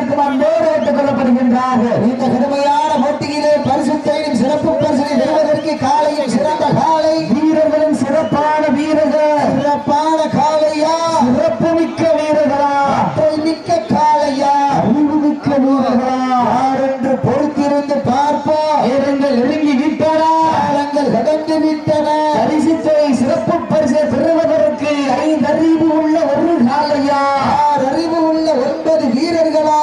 வருவதற்கு அன்போடு ஏற்றுக் கொள்ளப்படுகின்றார்கள். இந்த கடுமையான போட்டியிலே பரிசுத்தையும் சிறப்பு பரிசனை பெறுவதற்கு காலையும் சிறந்த காலை. வீரர்களும் சிறப்பான வீரர்கள். சிறப்பான காலையா சிறப்பு மிக்க வீரர்களா? ஆற்றல் மிக்க காலையா அறிவு மிக்க வீரர்களா? யார் என்று பொறுத்திருந்து பார்ப்போம். நேரங்கள் நெருங்கி விட்டனா. காலங்கள் கடந்து விட்டன. பரிசுத்தை சிறப்பு பரிசை பெறுவதற்கு ஐந்து அறிவு உள்ள ஒரு காலையா ஆறு அறிவு உள்ள ஒன்பது வீரர்களா?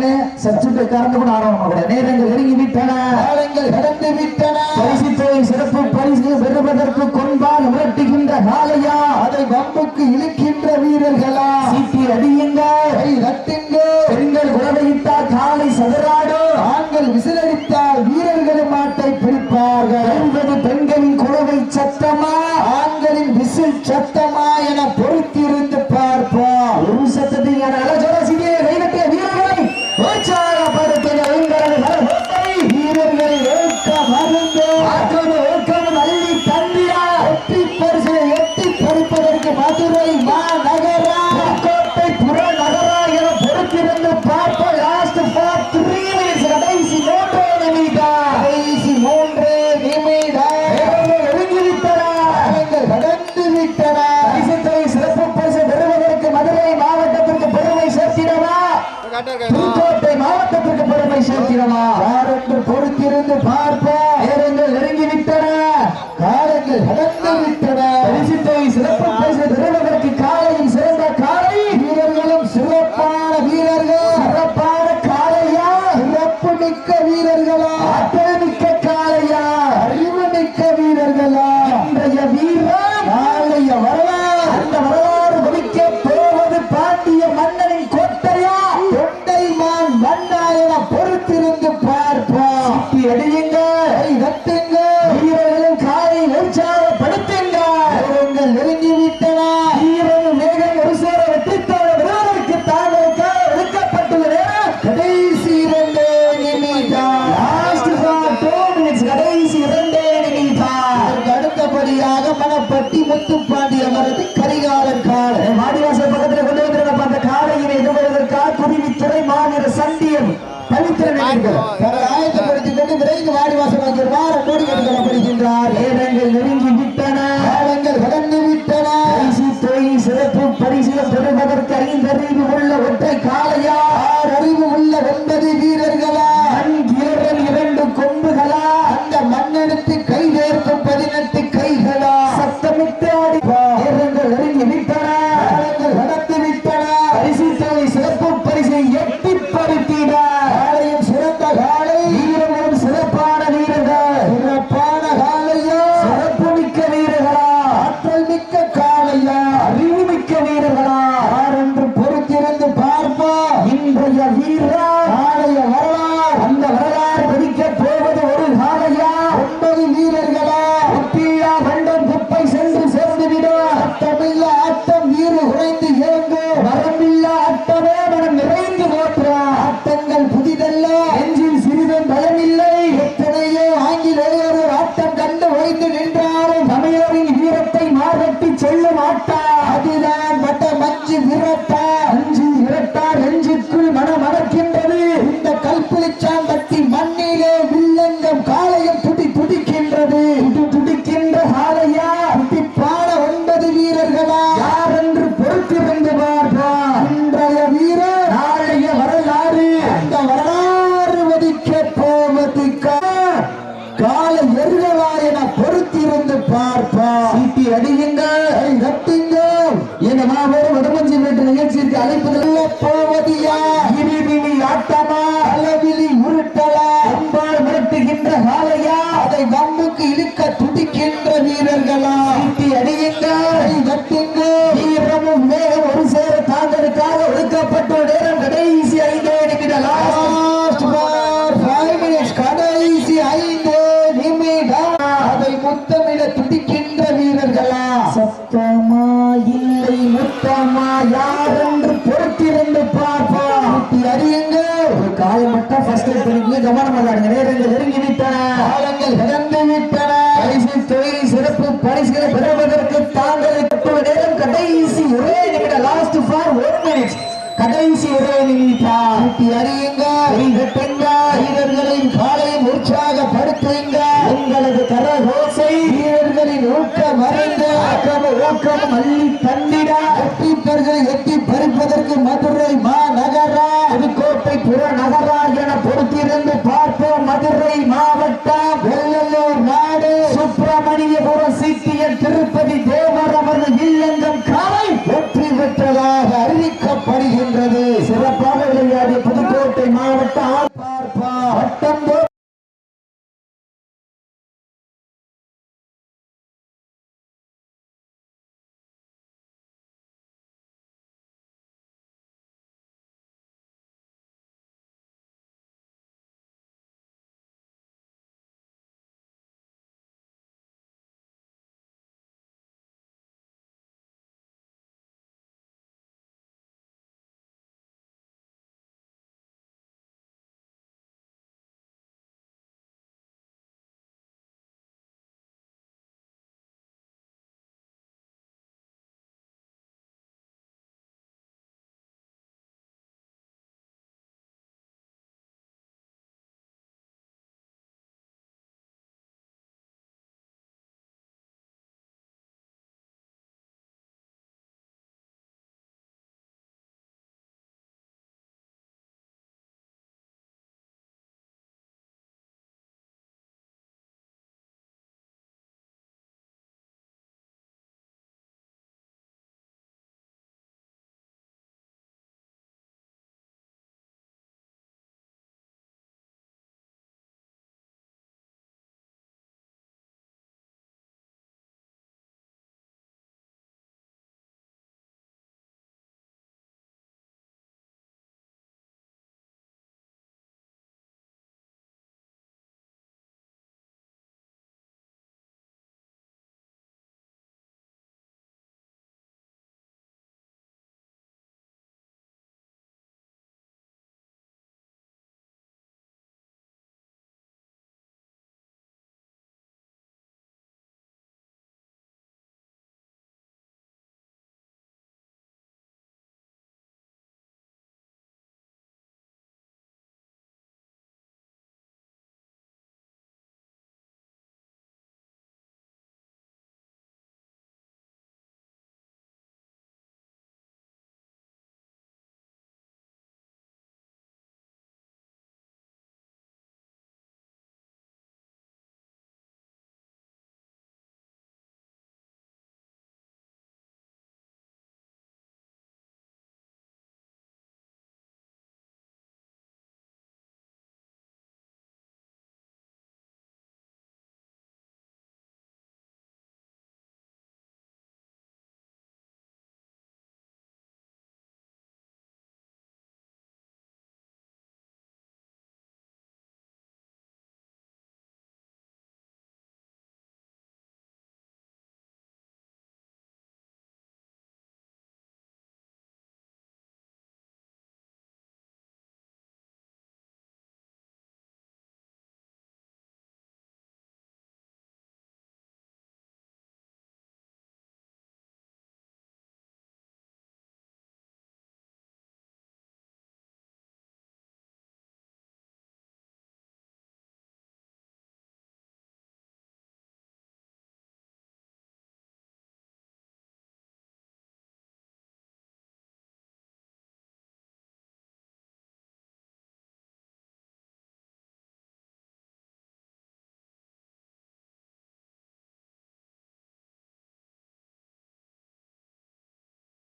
ஆரவரம் பண்ண நீனே சப்ஜூட்டை கறந்து கூட ஆரவரம் பண்ண நேரங்கள் நெருங்கி விட்டன காலங்கள் கடந்து விட்டன பரிசுத்தை சிறப்பு பரிசு பெறுவதற்கு கொன்பால் விரட்டுகின்ற காலையா அதை வம்புக்கு இழுக்கின்ற வீரர்களா. சீட்டி அடியுங்க பெண்கள் காலை சதுராடும் வீரர்கள் மணப்பட்டி முத்துப்பாண்டி அமரது கரிகாலன் கால மாடிவாசல் பக்கத்துல கொண்டு வந்திருக்க அந்த காலையினை எதிர்கொள்வதற்காக குருவித்துறை மாநில சண்டியம் பவித்திர நினைவுகள் தங்களை ஆயத்தப்படுத்திக் கொண்டு விரைந்து வாடிவாசல் வாங்கியிருப்பார் அன்போடு கேட்டுக்கொள்ளப்படுகின்றார் நேரங்கள் நெருங்கி விட்டன. காலங்கள் கடந்து விட்டன. சிறப்பு பரிசில பெறுவதற்கு ஐந்தறிவு உள்ள ஒற்றை காளையா? ஆறு அறிவு உள்ள ஒன்பது வீரர்களா? இரண்டு கொம்புகளா? அந்த மண்ணெடுத்து கை தேர்க்கும் பதினெட்டு கைகளா? இந்த வீரர்களா சுட்டி அடிகின்ற வீரமும் மேலும் ஒரு சேர தாங்களுக்காக ஒதுக்கப்பட்ட நேரம் கடைசி ஐந்து நிமிடலா கடைசி ஐந்து நிமிடம் அதை முத்தமிட துடிக்கின்ற வீரர்களா? சத்தமா இல்லை முத்தமா யார் என்று பொறுத்திருந்து பார்ப்பா சுட்டி அறியுங்க ஒரு காயமட்ட ஃபர்ஸ்ட் எய்ட் கவனமாக நெருங்கி நெருங்கி விட்டன காலங்கள் பெறுவதற்கு தாங்கள் நேரம் கடைசி ஒரே நிமிடம் லாஸ்ட் ஃபார் ஒன் மினிட் கடைசி ஒரே நிமிடம். அறியுங்க பெண்கள். வீரர்களின் காலையும் உற்சாகப்படுத்துங்க உங்களது கர ஓசை வீரர்களின் ஊக்கம் அறிந்த ஆக்கம ஊக்கம் மல்லி தந்திட. எட்டி பெறுகளை எட்டி பறிப்பதற்கு மதுரை மாநகரா. புதுக்கோட்டை புறநகரா என பொறுத்திருந்து பா